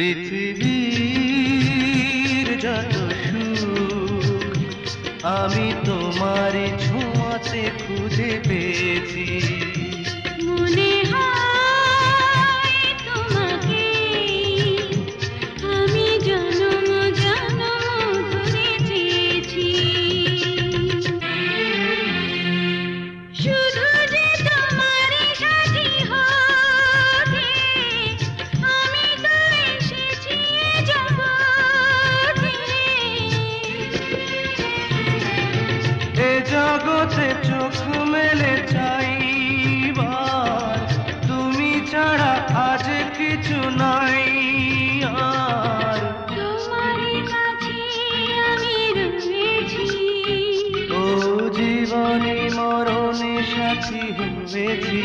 পৃথিবীর যত সুখ আমি তোমার ছোঁয়াতে খুঁজে পেয়েছি। জগতে চোখ মেলে চাইবার। তুমি ছাড়া আজ কিছু নাই ও জীবনে মরণে সাথী হয়েছি।